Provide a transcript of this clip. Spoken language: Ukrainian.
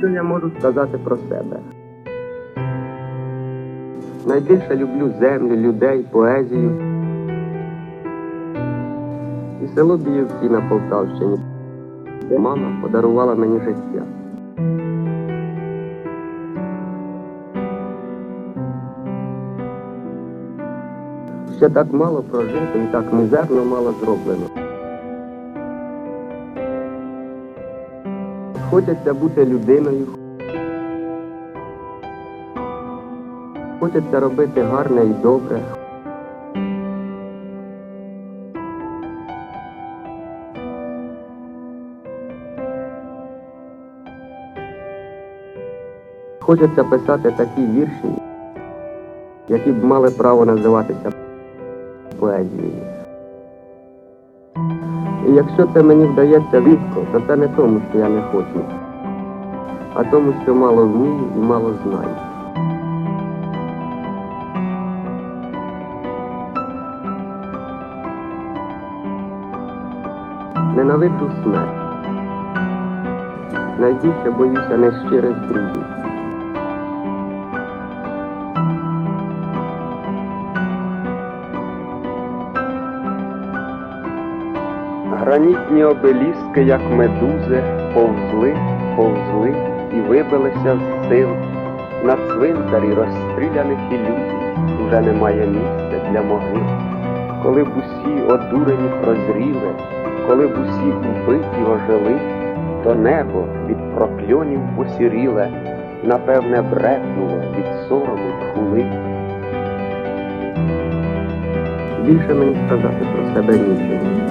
Що я можу сказати про себе? Найбільше люблю землю, людей, поезію. І село Біївці на Полтавщині. Мама подарувала мені життя. Ще так мало прожито і так мізерно мало зроблено. Хочеться бути людиною. Хочеться робити гарне і добре. Хочеться писати такі вірші, які б мали право називатися поезією. І якщо це мені вдається рідко, то це не тому, що я не хочу, а тому, що мало вмію і мало знаю. Ненавиджу смерть. Найбільше боюся нещирих друзів. Гранітні обеліски, як медузи, повзли, повзли і вибилися з сил. На цвинтарі розстріляних ілюзій уже немає місця для могил. Коли б усі одурені прозріли, коли б усі вбиті ожили, то небо від прокльонів посіріле, напевне, брекнуло від сорому хули. Більше мені сказати про себе нічого.